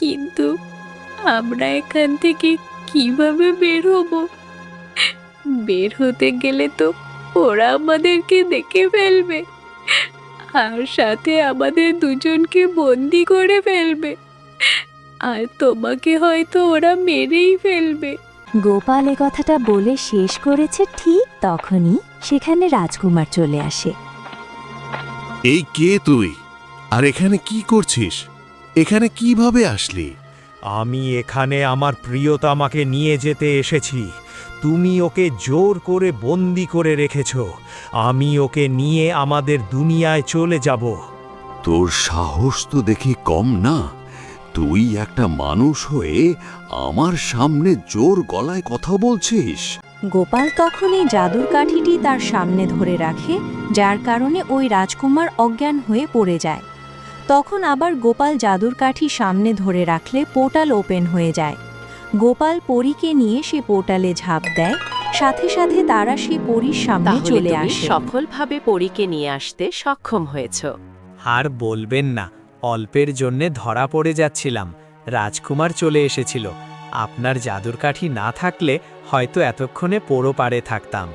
কিন্তু আমরা এখান থেকে কীভাবে বের হব? বের হতে গেলে তো ওরা আমাদেরকে দেখে ফেলবে। আর সাথে আমাদের দুজনকে বন্দি করে ফেলবে। আর তোমাকে হয়তো ওরা মেরেই ফেলবে। গোপাল এ কথাটা বলে শেষ করেছে ঠিক তখনই সেখানে রাজকুমার চলে আসে। এই কে তুই? আর এখানে কি করছিস? এখানে কীভাবে আসলি? আমি এখানে আমার প্রিয়তমাকে নিয়ে যেতে এসেছি। তুমি ওকে জোর করে বন্দি করে রেখেছ। আমি ওকে নিয়ে আমাদের দুনিয়ায় চলে যাব। তোর সাহস তো দেখি কম না? তুই একটা মানুষ হয়ে আমার সামনে জোর গলায় কথা বলছিস? গোপাল তখন এই জাদুর কাঠিটি তার সামনে ধরে রাখে যার কারণে ওই রাজকুমার অজ্ঞান হয়ে পড়ে যায়। তখন আবার গোপাল জাদুর কাঠি সামনে ধরে রাখলে পোর্টাল ওপেন হয়ে যায়। গোপাল পরীকে নিয়ে সে পোর্টালে ঝাঁপ দেয় সাথে সাথে তারা সে পরীর সামনে চলে আসে। সফলভাবে পরীকে নিয়ে আসতে সক্ষম হয়েছ। আর বলবেন না অল্পের জন্যে ধরা পড়ে যাচ্ছিলাম রাজকুমার চলে এসেছিল। আপনার জাদুর কাঠি না থাকলে হয়তো এতক্ষণে পোড়ো পাড়ে থাকতাম।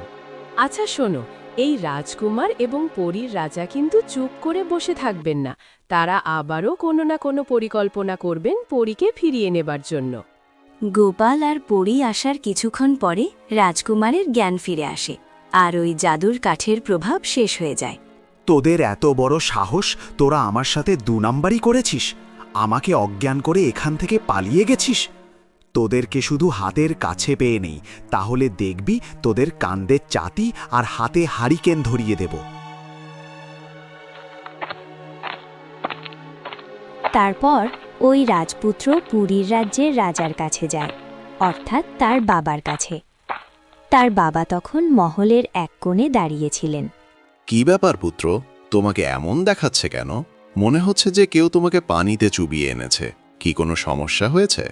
আচ্ছা শোনো এই রাজকুমার এবং পরীর রাজা কিন্তু চুপ করে বসে থাকবেন না। তারা আবারও কোনো না কোনো পরিকল্পনা করবেন পরীকে ফিরিয়ে নেবার জন্য। গোপাল আর পরী আসার কিছুক্ষণ পরে রাজকুমারের জ্ঞান ফিরে আসে আর ওই জাদুর কাঠের প্রভাব শেষ হয়ে যায়। তোদের এত বড় সাহস তোরা আমার সাথে দু নাম্বারই করেছিস। আমাকে অজ্ঞান করে এখান থেকে পালিয়ে গেছিস। তোদেরকে শুধু হাতের কাছে পেয়ে নেই তাহলে দেখবি তোদের কান্দের চাতি আর হাতে হারিকেন ধরিয়ে দেব। তারপর ওই রাজপুত্র পুরীর রাজ্যের রাজার কাছে যায় অর্থাৎ তার বাবার কাছে। তার বাবা তখন মহলের এক কোণে দাঁড়িয়েছিলেন। কি ব্যাপার পুত্র? তোমাকে এমন দেখাচ্ছে কেন? মনে হচ্ছে যে কেউ তোমাকে পানিতে চুবিয়ে এনেছে। কি কোনো সমস্যা হয়েছে?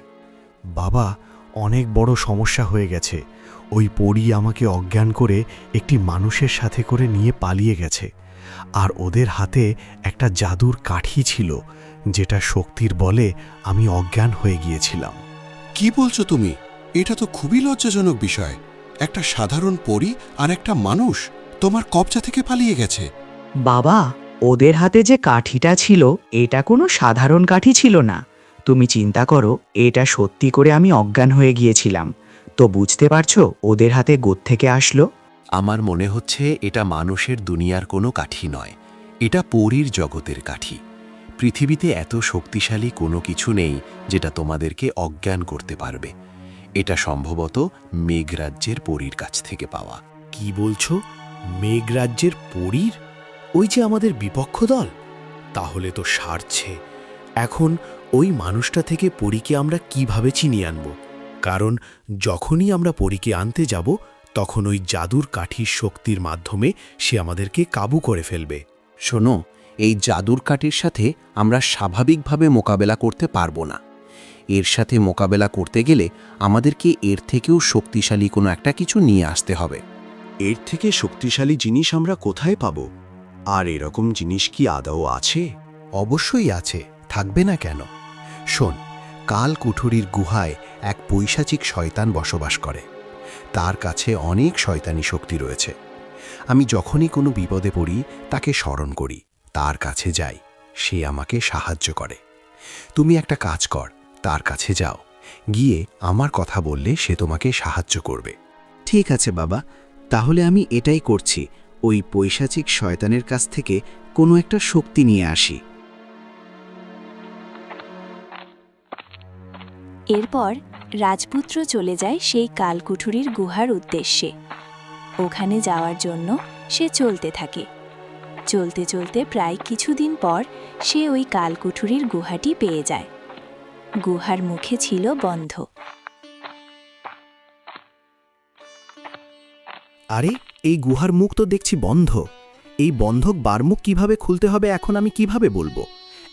বাবা অনেক বড় সমস্যা হয়ে গেছে। ওই পরী আমাকে অজ্ঞান করে একটি মানুষের সাথে করে নিয়ে পালিয়ে গেছে। আর ওদের হাতে একটা জাদুর কাঠি ছিল যেটা শক্তির বলে আমি অজ্ঞান হয়ে গিয়েছিলাম। কি বলছো তুমি? এটা তো খুবই লজ্জাজনক বিষয়। একটা সাধারণ পরী আর একটা মানুষ তোমার কবজা থেকে পালিয়ে গেছে। বাবা ওদের হাতে যে কাঠিটা ছিল এটা কোনো সাধারণ কাঠি ছিল না। তুমি চিন্তা করো এটা সত্যি করে আমি অজ্ঞান হয়ে গিয়েছিলাম। তো বুঝতে পারছ ওদের হাতে গোদ থেকে আসলো? আমার মনে হচ্ছে এটা মানুষের দুনিয়ার কোনো কাঠি নয়। এটা পরীর জগতের কাঠি। পৃথিবীতে এত শক্তিশালী কোনো কিছু নেই যেটা তোমাদেরকে অজ্ঞান করতে পারবে। এটা সম্ভবত মেঘরাজ্যের পরীর কাছ থেকে পাওয়া। কি বলছো? মেঘরাজ্যের পরীর? ওই যে আমাদের বিপক্ষ দল? তাহলে তো সারছে। এখন ওই মানুষটা থেকে পরীকে আমরা কীভাবে চিনিয়ে আনব? কারণ যখনই আমরা পরীকে আনতে যাব তখন ওই জাদুর কাঠির শক্তির মাধ্যমে সে আমাদেরকে কাবু করে ফেলবে। শোনো এই জাদুর কাঠির সাথে আমরা স্বাভাবিকভাবে মোকাবেলা করতে পারব না। এর সাথে মোকাবেলা করতে গেলে আমাদেরকে এর থেকেও শক্তিশালী কোনো একটা কিছু নিয়ে আসতে হবে। এর থেকে শক্তিশালী জিনিস আমরা কোথায় পাব? আর এরকম জিনিস কি আদৌ আছে? অবশ্যই আছে। থাকবে না কেন? শোন, কাল কুঠুরির গুহায় এক পৈশাচিক শয়তান বসবাস করে। তার কাছে অনেক শয়তানি শক্তি রয়েছে। আমি যখনই কোনো বিপদে পড়ি, তাকে স্মরণ করি। তার কাছে যাই। সে আমাকে সাহায্য করে। তুমি একটা কাজ কর, তার কাছে যাও। গিয়ে আমার কথা বললে সে তোমাকে সাহায্য করবে। ঠিক আছে বাবা, তাহলে আমি এটাই করছি। ওই পৈশাচিক শয়তানের কাছ থেকে কোনো একটা শক্তি নিয়ে আসি। এরপর রাজপুত্র চলে যায় সেই কালকুঠুরির গুহার উদ্দেশ্যে। ওখানে যাওয়ার জন্য সে চলতে থাকে। চলতে চলতে প্রায় কিছুদিন পর সে ওই কালকুঠুরির গুহাটি পেয়ে যায়। গুহার মুখে ছিল বন্ধ। আরে, এই গুহার মুখ তো দেখছি বন্ধ। এই বন্ধক বারমুখ কীভাবে খুলতে হবে এখন আমি কীভাবে বলব?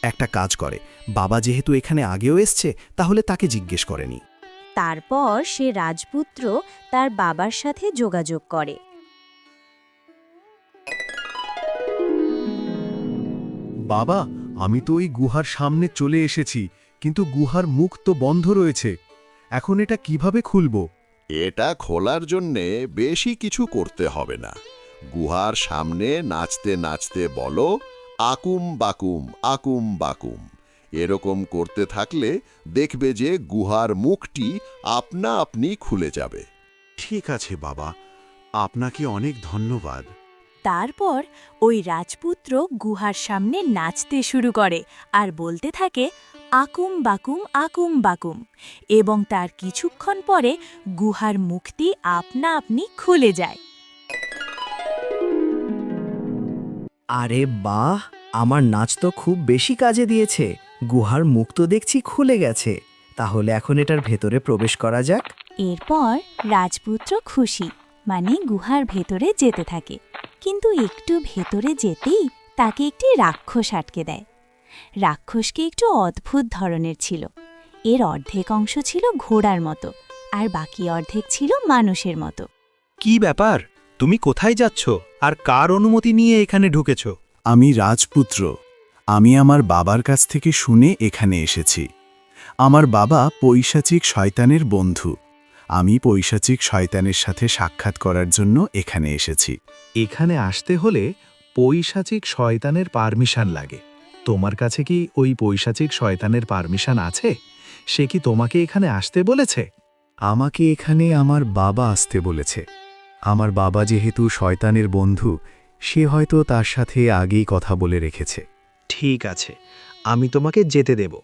একটা কাজ করে বাবা যেহেতু এখানে আগেও এসছে তাহলে তাকে জিজ্ঞেস করেনি। তারপর সে রাজপুত্র তার বাবার সাথে যোগাযোগ করে। বাবা আমি তো ওই গুহার সামনে চলে এসেছি কিন্তু গুহার মুখ তো বন্ধ রয়েছে। এখন এটা কীভাবে খুলব? এটা খোলার জন্যে বেশি কিছু করতে হবে না। গুহার সামনে নাচতে নাচতে বলো আকুম বাকুম আকুম বাকুম। এরকম করতে থাকলে দেখবে যে গুহার মুখটি আপনা আপনি খুলে যাবে। ঠিক আছে বাবা আপনাকে অনেক ধন্যবাদ। তারপর ওই রাজপুত্র গুহার সামনে নাচতে শুরু করে আর বলতে থাকে আকুম বাকুম আকুম বাকুম। এবং তার কিছুক্ষণ পরে গুহার মুখটি আপনা আপনি খুলে যায়। আরে বাহ আমার নাচ তো খুব বেশি কাজে দিয়েছে। গুহার মুখ তো দেখছি খুলে গেছে। তাহলে এখন এটার ভেতরে প্রবেশ করা যাক। এরপর রাজপুত্র খুশি মানে গুহার ভেতরে যেতে থাকে। কিন্তু একটু ভেতরে যেতেই তাকে একটি রাক্ষস আটকে দেয়। রাক্ষসকে একটু অদ্ভুত ধরনের ছিল। এর অর্ধেক অংশ ছিল ঘোড়ার মতো আর বাকি অর্ধেক ছিল মানুষের মতো। কি ব্যাপার? তুমি কোথায় যাচ্ছ? আর কার অনুমতি নিয়ে এখানে ঢুকেছ? আমি রাজপুত্র। আমি আমার বাবার কাছ থেকে শুনে এখানে এসেছি। আমার বাবা পৈশাচিক শয়তানের বন্ধু। আমি পৈশাচিক শয়তানের সাথে সাক্ষাৎ করার জন্য এখানে এসেছি। এখানে আসতে হলে পৈশাচিক শয়তানের পারমিশন লাগে। তোমার কাছে কি ওই পৈশাচিক শয়তানের পারমিশন আছে? সে কি তোমাকে এখানে আসতে বলেছে? আমাকে এখানে আমার বাবা আসতে বলেছে। আমার বাবা যেহেতু শয়তানের বন্ধু সে হয়তো তার সাথে আগেই কথা বলে রেখেছে। ঠিক আছে আমি তোমাকে যেতে দেব।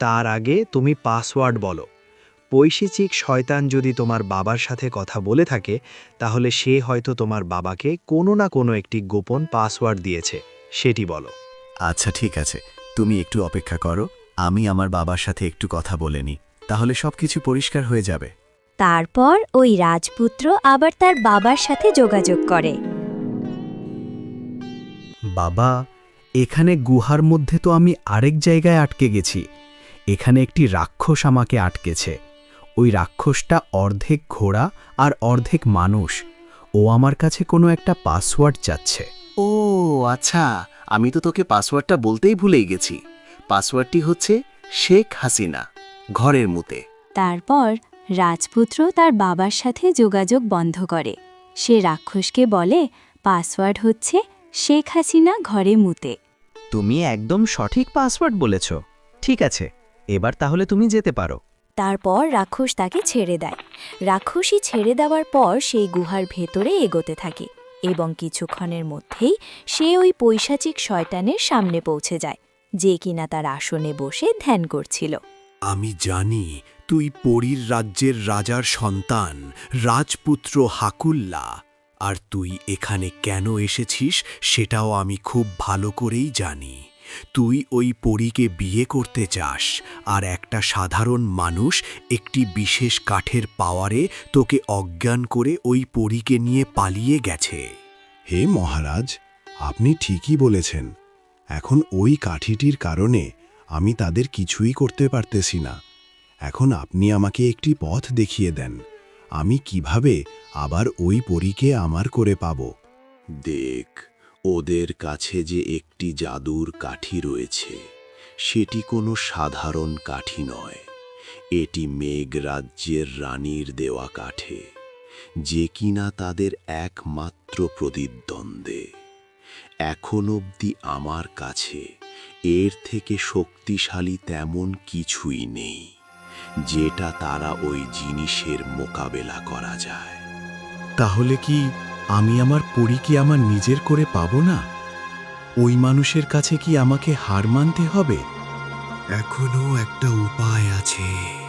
তার আগে তুমি পাসওয়ার্ড বলো। পৈশাচিক শয়তান যদি তোমার বাবার সাথে কথা বলে থাকে তাহলে সে হয়তো তোমার বাবাকে কোনো না কোনো একটি গোপন পাসওয়ার্ড দিয়েছে সেটি বলো। আচ্ছা ঠিক আছে। তুমি একটু অপেক্ষা করো আমি আমার বাবার সাথে একটু কথা বলে নিই। তাহলে সবকিছু পরিষ্কার হয়ে যাবে। তারপর ওই রাজপুত্র আবার তার বাবার সাথে যোগাযোগ করে। বাবা এখানে গুহার মধ্যে তো আমি আরেক জায়গায় আটকে গেছি। এখানে একটি রাক্ষস আমাকে আটকেছে। ওই রাক্ষসটা অর্ধেক ঘোড়া আর অর্ধেক মানুষ। ও আমার কাছে কোনো একটা পাসওয়ার্ড চাচ্ছে। ও আচ্ছা আমি তো তোকে পাসওয়ার্ডটা বলতেই ভুলেই গেছি। পাসওয়ার্ডটি হচ্ছে শেখ হাসিনা ঘরের মুতে। তারপর রাজপুত্র তার বাবার সাথে যোগাযোগ বন্ধ করে। সে রাক্ষসকে বলে পাসওয়ার্ড হচ্ছে শেখ হাসিনা ঘরে মুতে। তুমি একদম সঠিক পাসওয়ার্ড বলেছ। ঠিক আছে এবার তাহলে তুমি যেতে পারো। তারপর রাক্ষস তাকে ছেড়ে দেয়। রাক্ষসী ছেড়ে দেওয়ার পর সেই গুহার ভেতরে এগোতে থাকে এবং কিছুক্ষণের মধ্যেই সে ওই পৈশাচিক শয়তানের সামনে পৌঁছে যায় যে কিনা তার আসনে বসে ধ্যান করছিল। আমি জানি তুই পরীর রাজ্যের রাজার সন্তান, রাজপুত্র হাকুল্লা। আর তুই এখানে কেন এসেছিস সেটাও আমি খুব ভালো করেই জানি। তুই ওই পরীকে বিয়ে করতে চাস, আর একটা সাধারণ মানুষ একটি বিশেষ কাঠের পাওয়ারে তোকে অজ্ঞান করে ওই পরীকে নিয়ে পালিয়ে গেছে। হে মহারাজ, আপনি ঠিকই বলেছেন। এখন ওই কাঠিটির কারণে আমি তাদের কিছুই করতে পারতেছি না। এখন আপনি আমাকে একটি পথ দেখিয়ে দেন। আমি কীভাবে আবার ওই পরীকে আমার করে পাব? দেখ, ওদের কাছে যে একটি জাদুর কাঠি রয়েছে, সেটি কোনো সাধারণ কাঠি নয়। এটি মেঘ রাজ্যের রানীর দেওয়া কাঠে, যে কিনা তাদের একমাত্র প্রতিদ্বন্দ্বে। এখন অবধি আমার কাছে এর থেকে শক্তিশালী তেমন কিছুই নেই যেটা তারা ওই জিনিসের মোকাবেলা করা যায়। তাহলে কি আমি আমার পরি পরীকে আমার নিজের করে পাব না? ওই মানুষের কাছে কি আমাকে হার মানতে হবে? এখনও একটা উপায় আছে।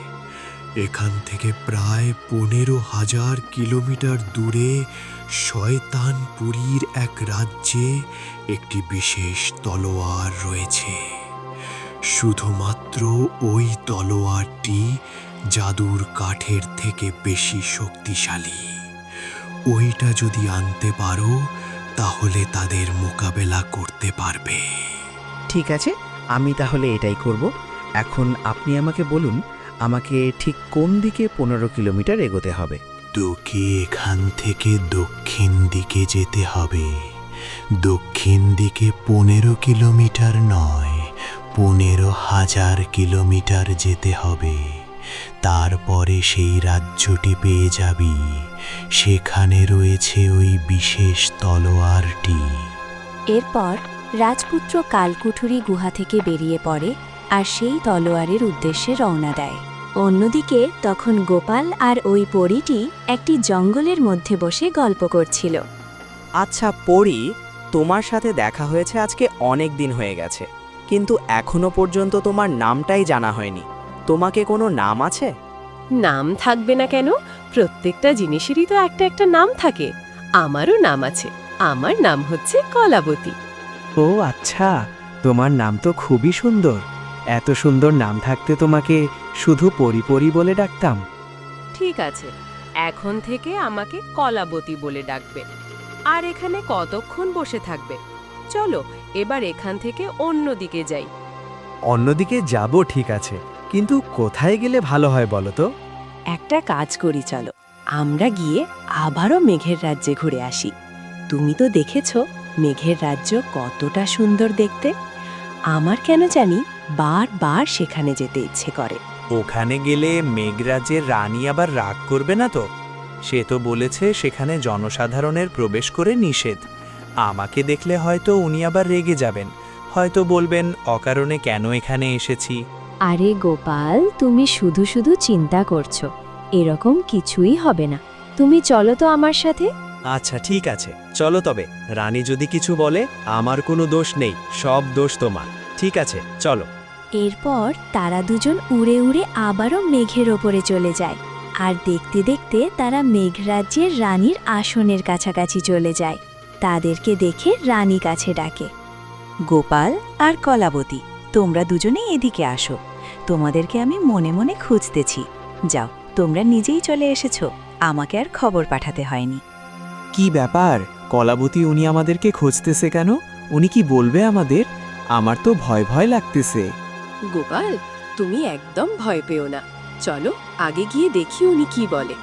এখান থেকে প্রায় পনেরো হাজার কিলোমিটার দূরে শয়তানপুরীর এক রাজ্যে একটি বিশেষ তলোয়ার রয়েছে। শুধুমাত্র ওই তলোয়ারটি জাদুর কাঠের থেকে বেশি শক্তিশালী। ওইটা যদি আনতে পারো, তাহলে তাদের মোকাবেলা করতে পারবে। ঠিক আছে, আমি তাহলে এটাই করব। এখন আপনি আমাকে বলুন আমাকে ঠিক কোন দিকে পনেরো কিলোমিটার এগোতে হবে? তোকে এখান থেকে দক্ষিণ দিকে যেতে হবে। দক্ষিণ দিকে পনেরো কিলোমিটার নয় পনেরো হাজার কিলোমিটার যেতে হবে। তারপরে সেই রাজ্যটি পেয়ে যাবি। সেখানে রয়েছে ওই বিশেষ তলোয়ারটি। এরপর রাজপুত্র কালকুঠুরি গুহা থেকে বেরিয়ে পড়ে আর সেই তলোয়ারের উদ্দেশ্যে রওনা দেয়। অন্যদিকে তখন গোপাল আর ওই পরীটি একটি জঙ্গলের মধ্যে বসে গল্প করছিল। আচ্ছা পড়ি তোমার সাথে দেখা হয়েছে আজকে অনেক দিন হয়ে গেছে কিন্তু এখনও পর্যন্ত তোমার নামটাই জানা হয়নি। তোমাকে কোনো নাম আছে? নাম থাকবে না কেন? প্রত্যেকটা জিনিসেরই তো একটা একটা নাম থাকে। আমারও নাম আছে। আমার নাম হচ্ছে কলাবতী। ও আচ্ছা তোমার নাম তো খুবই সুন্দর। এত সুন্দর নাম থাকতে তোমাকে শুধু পরিপরি বলে ডাকতাম। ঠিক আছে এখন থেকে আমাকে কলাবতী বলে ডাকবে আর এখানে কতক্ষণ বসে থাকবে? চলো এবার এখান থেকে অন্যদিকে যাই। অন্যদিকে যাব ঠিক আছে কিন্তু কোথায় গেলে ভালো হয় বলো তো? একটা কাজ করি চলো আমরা গিয়ে আবারও মেঘের রাজ্যে ঘুরে আসি। তুমি তো দেখেছ মেঘের রাজ্য কতটা সুন্দর দেখতে। আমার কেন জানি বারবার সেখানে যেতে ইচ্ছে করে। ওখানে গেলে মেঘরাজের রানী আবার রাগ করবে না তো? সে তো বলেছে সেখানে জনসাধারণের প্রবেশ করে নিষেধ। আমাকে দেখলে হয়তো উনি আবার রেগে যাবেন। হয়তো বলবেন অকারণে কেন এখানে এসেছি? আরে গোপাল তুমি শুধু শুধু চিন্তা করছ। এরকম কিছুই হবে না। তুমি চলো তো আমার সাথে। আচ্ছা ঠিক আছে। চলো তবে। রানী যদি কিছু বলে আমার কোনো দোষ নেই। সব দোষ তোমার। ঠিক আছে চলো। এরপর তারা দুজন উড়ে উড়ে আবারও মেঘের ওপরে চলে যায়। আর দেখতে দেখতে তারা মেঘরাজ্যের রানীর আসনের কাছাকাছি চলে যায়। তাদেরকে দেখে রানী কাছে ডাকে, গোপাল আর কলাবতী, তোমরা দুজনে এদিকে আসো। তোমাদেরকে আমি মনে মনে খুঁজতেছি। যাও, তোমরা নিজেই চলে এসেছ। আমাকে আর খবর পাঠাতে হয়নি। কি ব্যাপার? কলাবতী, উনি আমাদেরকে খুঁজতেছে কেন? উনি কি বলবে আমাদের? আমার তো ভয় ভয় লাগতেছে। গোপাল তুমি একদম ভয় পেও না। চলো আগে গিয়ে দেখি উনি কি বলে।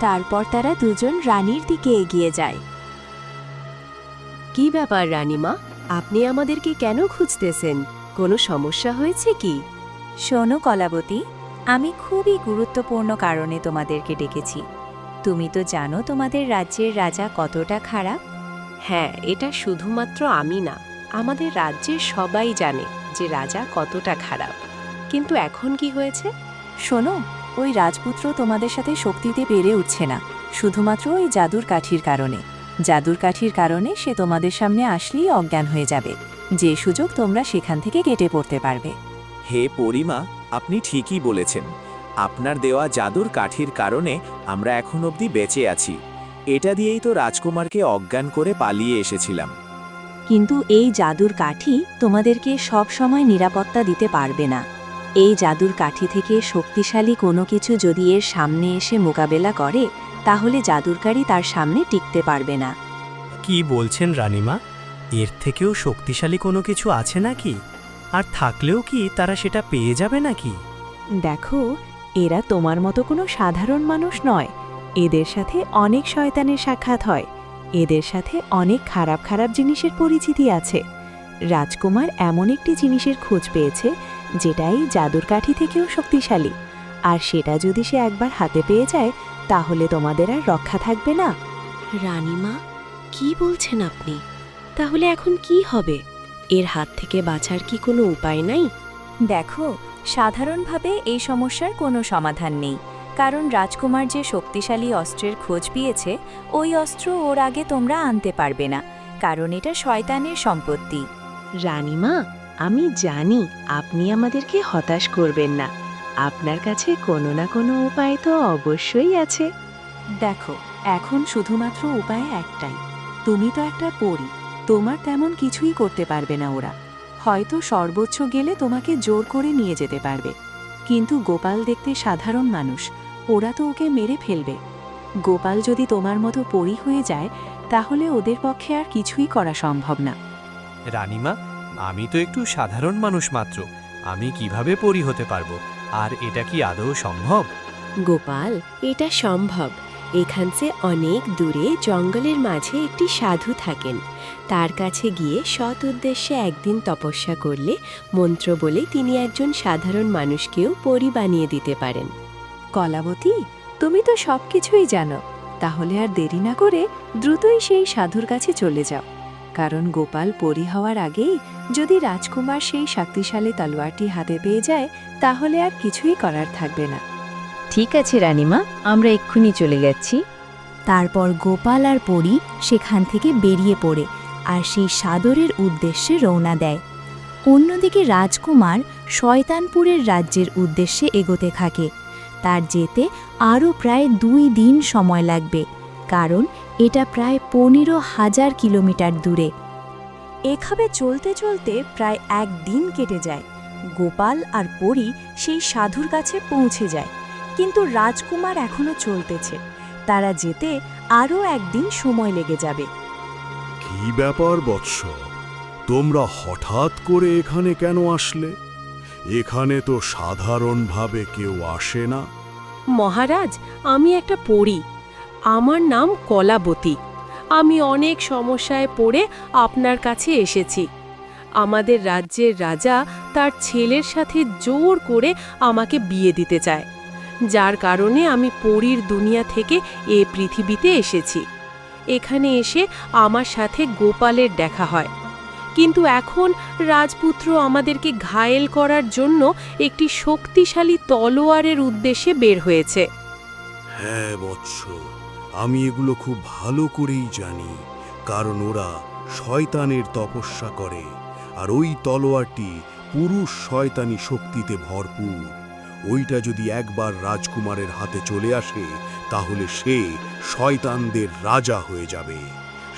তারপর তারা দুজন রানীর দিকে এগিয়ে যায়। কি ব্যাপার রানীমা? আপনি আমাদেরকে কেন খুঁজতেছেন? কোনো সমস্যা হয়েছে কি? শোনো কলাবতী আমি খুবই গুরুত্বপূর্ণ কারণে তোমাদেরকে ডেকেছি। তুমি তো জানো তোমাদের রাজ্যের রাজা কতটা খারাপ। হ্যাঁ এটা শুধুমাত্র আমি না আমাদের রাজ্যের সবাই জানে। যে রাজা কতটা খারাপ। কিন্তু এখন কি হয়েছে? শোনো, ওই রাজপুত্র তোমাদের সাথে শক্তিতে পেরে উঠছে না, শুধুমাত্র ওই জাদুর কাঠির কারণে। জাদুর কাঠির কারণে সে তোমাদের সামনে আসলেই অজ্ঞান হয়ে যাবে। যে সুযোগ তোমরা সেখান থেকে কেটে পড়তে পারবে। হে পরিমা, আপনি ঠিকই বলেছেন। আপনার দেওয়া জাদুর কাঠির কারণে আমরা এখন অবধি বেঁচে আছি। এটা দিয়েই তো রাজকুমারকে অজ্ঞান করে পালিয়ে এসেছিলাম। কিন্তু এই জাদুর কাঠি তোমাদেরকে সব সময় নিরাপত্তা দিতে পারবে না। এই জাদুর কাঠি থেকে শক্তিশালী কোনো কিছু যদি এর সামনে এসে মোকাবেলা করে তাহলে জাদুরকারী তার সামনে টিকতে পারবে না। কি বলছেন রানিমা? এর থেকেও শক্তিশালী কোনো কিছু আছে নাকি? আর থাকলেও কি তারা সেটা পেয়ে যাবে নাকি? দেখো এরা তোমার মতো কোনো সাধারণ মানুষ নয়। এদের সাথে অনেক শয়তানের সাক্ষাৎ হয়। এদের সাথে অনেক খারাপ খারাপ জিনিসের পরিচিতি আছে। রাজকুমার এমন একটি জিনিসের খোঁজ পেয়েছে যেটাই জাদুর কাঠি থেকেও শক্তিশালী। আর সেটা যদি সে একবার হাতে পেয়ে যায় তাহলে তোমাদের আর রক্ষা থাকবে না। রানীমা কি বলছেন আপনি? তাহলে এখন কি হবে? এর হাত থেকে বাঁচার কি কোনো উপায় নাই? দেখো সাধারণভাবে এই সমস্যার কোনো সমাধান নেই। কারণ রাজকুমার যে শক্তিশালী অস্ত্রের খোঁজ পেয়েছে ওই অস্ত্র ওর আগে তোমরা আনতে পারবে না কারণ এটা শয়তানের সম্পত্তি। রানীমা আমি জানি আপনি আমাদেরকে হতাশ করবেন না। আপনার কাছে কোনো না কোনো উপায় তো অবশ্যই আছে। দেখো এখন শুধুমাত্র উপায় একটাই। তুমি তো একটা পড়ি তোমার তেমন কিছুই করতে পারবে না ওরা। হয়তো সর্বোচ্চ গেলে তোমাকে জোর করে নিয়ে যেতে পারবে। কিন্তু গোপাল দেখতে সাধারণ মানুষ ওরা তো ওকে মেরে ফেলবে। গোপাল যদি তোমার মতো পরী হয়ে যায় তাহলে ওদের পক্ষে আর কিছুই করা সম্ভব না। রানীমা আমি তো একটু সাধারণ মানুষ মাত্র। আমি কীভাবে পরি হতে পারব? আর এটা কি আদৌ সম্ভব? গোপাল এটা সম্ভব। এখান থেকে অনেক দূরে জঙ্গলের মাঝে একটি সাধু থাকেন। তার কাছে গিয়ে সৎ উদ্দেশ্যে একদিন তপস্যা করলে মন্ত্র বলে তিনি একজন সাধারণ মানুষকেও পরি বানিয়ে দিতে পারেন। কলাবতী তুমি তো সব কিছুই জানো। তাহলে আর দেরি না করে দ্রুতই সেই সাধুর কাছে চলে যাও। কারণ গোপাল পরি হওয়ার আগেই যদি রাজকুমার সেই শক্তিশালী তলোয়ারটি হাতে পেয়ে যায় তাহলে আর কিছুই করার থাকবে না। ঠিক আছে রানীমা আমরা এক্ষুনি চলে যাচ্ছি। তারপর গোপাল আর পরী সেখান থেকে বেরিয়ে পড়ে আর সেই সাদরের উদ্দেশ্যে রওনা দেয়। অন্যদিকে রাজকুমার শয়তানপুরের রাজ্যের উদ্দেশ্যে এগোতে থাকে। তার যেতে আরও প্রায় দুই দিন সময় লাগবে, কারণ এটা প্রায় পনেরো হাজার কিলোমিটার দূরে। এভাবে চলতে চলতে প্রায় এক দিন কেটে যায়। গোপাল আর পরী সেই সাধুর কাছে পৌঁছে যায়, কিন্তু রাজকুমার এখনও চলতেছে। তারা যেতে আরও একদিন সময় লেগে যাবে। কি ব্যাপার বৎস? তোমরা হঠাৎ করে এখানে কেন আসলে? এখানে তো সাধারণভাবে কেউ আসে না। মহারাজ, আমি একটা পড়ি আমার নাম কলাবতী। আমি অনেক সমস্যায় পড়ে আপনার কাছে এসেছি। আমাদের রাজ্যের রাজা তার ছেলের সাথে জোর করে আমাকে বিয়ে দিতে চায়। যার কারণে আমি পরীর দুনিয়া থেকে এ পৃথিবীতে এসেছি। এখানে এসে আমার সাথে গোপালের দেখা হয়। কিন্তু এখন রাজপুত্র আমাদেরকে ঘায়েল করার জন্য একটি শক্তিশালী তলোয়ারের উদ্দেশ্যে বের হয়েছে। হ্যাঁ বৎস, আমি এগুলো খুব ভালো করেই জানি, কারণ ওরা শয়তানের তপস্যা করে, আর ওই তলোয়ারটি পুরুষ শয়তানি শক্তিতে ভরপুর। ওইটা যদি একবার রাজকুমারের হাতে চলে আসে, তাহলে সে শয়তানদের রাজা হয়ে যাবে।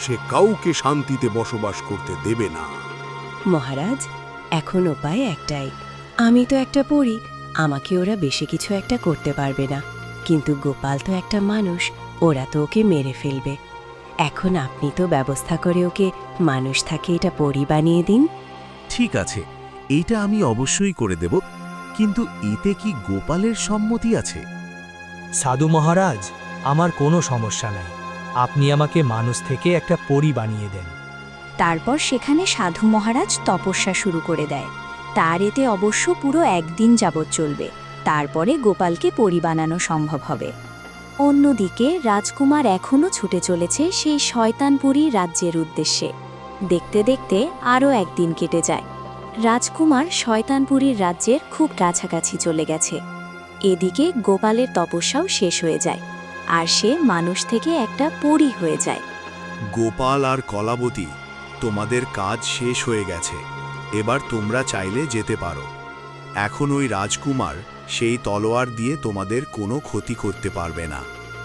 সে কাউকে শান্তিতে বসবাস করতে দেবে না। মহারাজ এখন উপায় একটাই। আমি তো একটা পড়ি আমাকে ওরা বেশি কিছু একটা করতে পারবে না। কিন্তু গোপাল তো একটা মানুষ ওরা তো ওকে মেরে ফেলবে। এখন আপনি তো ব্যবস্থা করে ওকে মানুষ থাকে এটা পরি বানিয়ে দিন। ঠিক আছে এটা আমি অবশ্যই করে দেব কিন্তু এতে কি গোপালের সম্মতি আছে? সাধু মহারাজ আমার কোনো সমস্যা নাই। আপনি আমাকে মানুষ থেকে একটা পরি বানিয়ে দেন। তারপর সেখানে সাধু মহারাজ তপস্যা শুরু করে দেয়। তার এতে অবশ্য পুরো একদিন যাবৎ চলবে। তারপরে গোপালকে পরি বানানো সম্ভব হবে। অন্যদিকে রাজকুমার এখনও ছুটে চলেছে সেই শয়তানপুরী রাজ্যের উদ্দেশ্যে। দেখতে দেখতে আরও একদিন কেটে যায়। রাজকুমার শয়তানপুরীর রাজ্যের খুব কাছাকাছি চলে গেছে। এদিকে গোপালের তপস্যাও শেষ হয়ে যায়। আর সে মানুষ থেকে একটা পরী হয়ে যায়। গোপাল আর কলাবতী তোমাদের কাজ শেষ হয়ে গেছে। এবার তোমরা চাইলে যেতে পারো। এখন ওই রাজকুমার সেই তলোয়ার দিয়ে তোমাদের কোনো ক্ষতি করতে পারবে না।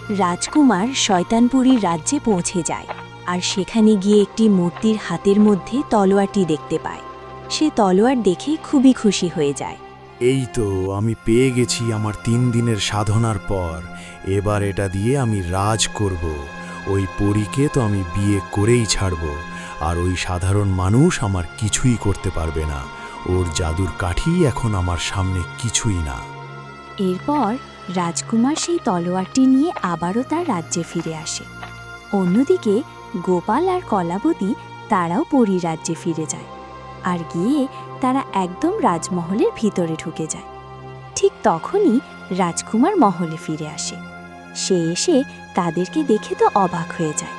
রাজকুমার শয়তানপুরীর রাজ্যে পৌঁছে যায় আর সেখানে গিয়ে একটি মূর্তির হাতের মধ্যে তলোয়ারটি দেখতে পায়। সে তলোয়ার দেখে খুবই খুশি হয়ে যায়। এই তো আমি পেয়ে গেছি আমার তিন দিনের সাধনার পর। এবার এটা দিয়ে আমি রাজ করব। ওই পরীকে তো আমি বিয়ে করেই ছাড়ব। আর ওই সাধারণ মানুষ আমার কিছুই করতে পারবে না। ওর জাদুর কাঠি এখন আমার সামনে কিছুই না। এরপর রাজকুমার সেই তলোয়ারটি নিয়ে আবারও তার রাজ্যে ফিরে আসে। অন্যদিকে গোপাল আর কলাবতী তারাও পরী রাজ্যে ফিরে যায়। আর গিয়ে তারা একদম রাজমহলের ভিতরে ঢুকে যায়। ঠিক তখনই রাজকুমার মহলে ফিরে আসে। সে এসে তাদেরকে দেখে তো অবাক হয়ে যায়।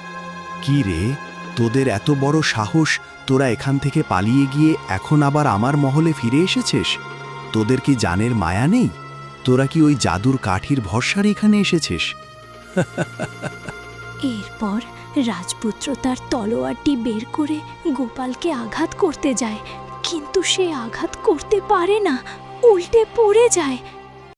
কি রে? তোদের এত বড় সাহস তোরা এখান থেকে পালিয়ে গিয়ে এখন আবার আমার মহলে ফিরে এসেছিস? তোদের কি জানের মায়া নেই? তোরা কি ওই জাদুর কাঠির ভরসার এখানে এসেছিস? এরপর রাজপুত্র তার তলোয়ারটি বের করে গোপালকে আঘাত করতে যায়, কিন্তু সে আঘাত করতে পারে না, উল্টে পড়ে যায়।